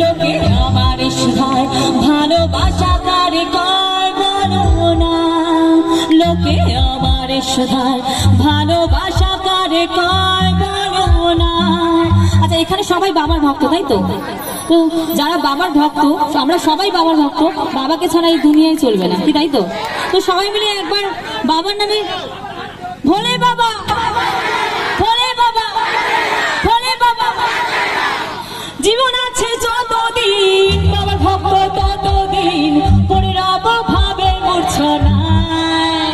লোকে আমার সহায় ভালোবাসা কারে কয় বলো না? লোকে আমার সহায় ভালোবাসা কারে কয় বলো না? আচ্ছা এখানে সবাই বাবার ভক্ত, তাই তো? তো যারা বাবার ভক্ত, আমরা সবাই বাবার ভক্ত, বাবাকে ছাড়া এই দুনিয়ায় চলবে না, কি তাই তো? তো সবাই মিলে একবার বাবার নামে ভোলে বাবা ভোলে বাবা ভোলে বাবা জীবন আছে যতদিন বাবার ভক্ত ততদিন পড়ে রব ভাবে মূর্ছনায়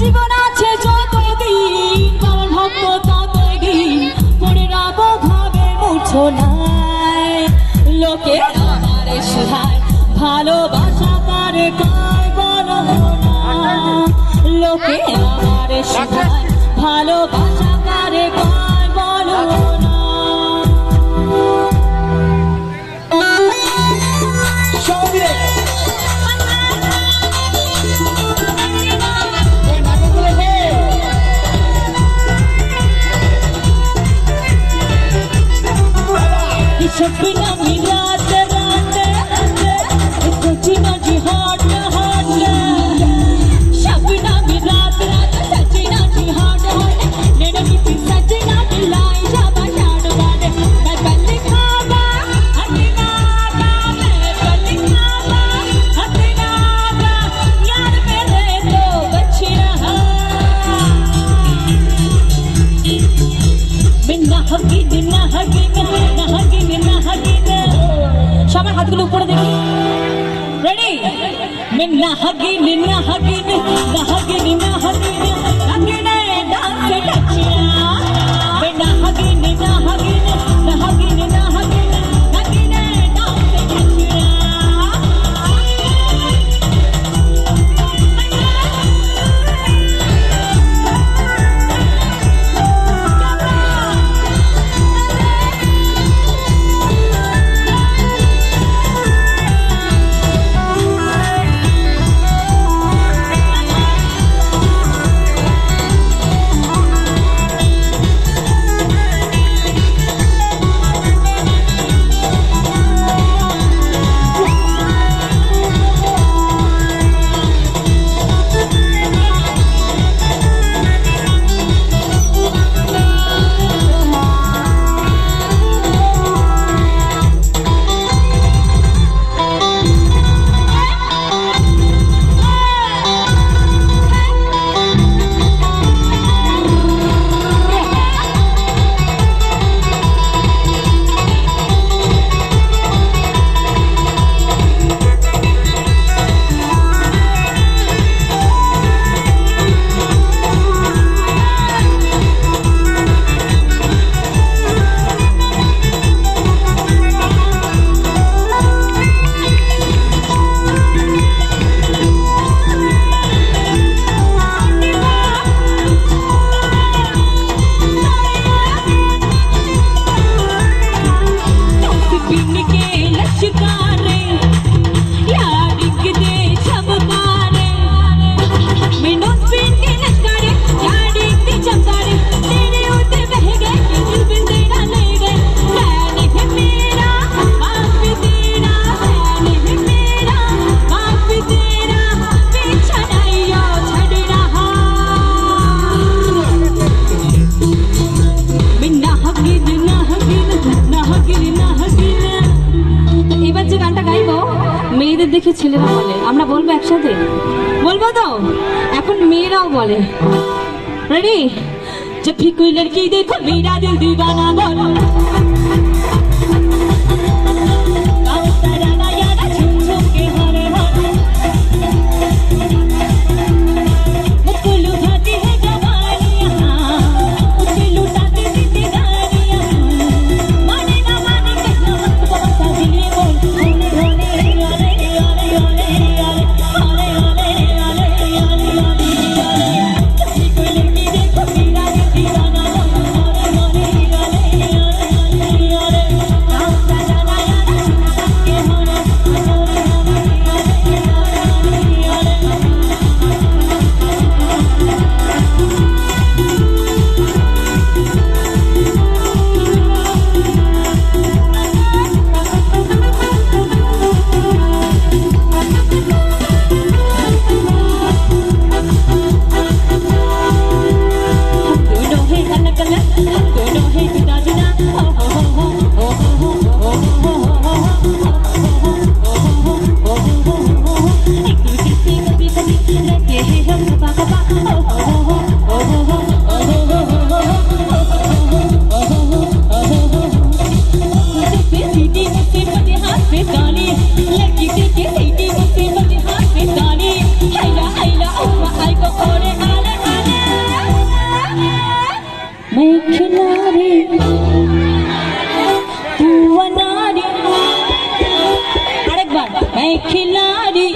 জীবন আছে যতদিন বাবার ভক্ত ততদিন পড়ে রব ভাবে মূর্ছনায় লোকে আমার সহায় ভালোবাসা কারে কার বলো লোকে আমার সহায় ভালোবাসা কার বলো सपना मिला ಹಾಡುಗಳು ಕೂಡ ರೆಡಿ ನಿನ್ನ ಹಗ್ಗಿ ನಿನ್ನ ಹಗ್ಗಿ ನಿನ್ನ দেখে ছেলেরা বলে আমরা বলবো একসাথে বলবো তো এখন মেয়েরাও বলে রেডি जब भी कोई लड़की देखो मेरा दिल दीवाना बोलो किनारे तू अनारी अरे मैं खिलाड़ी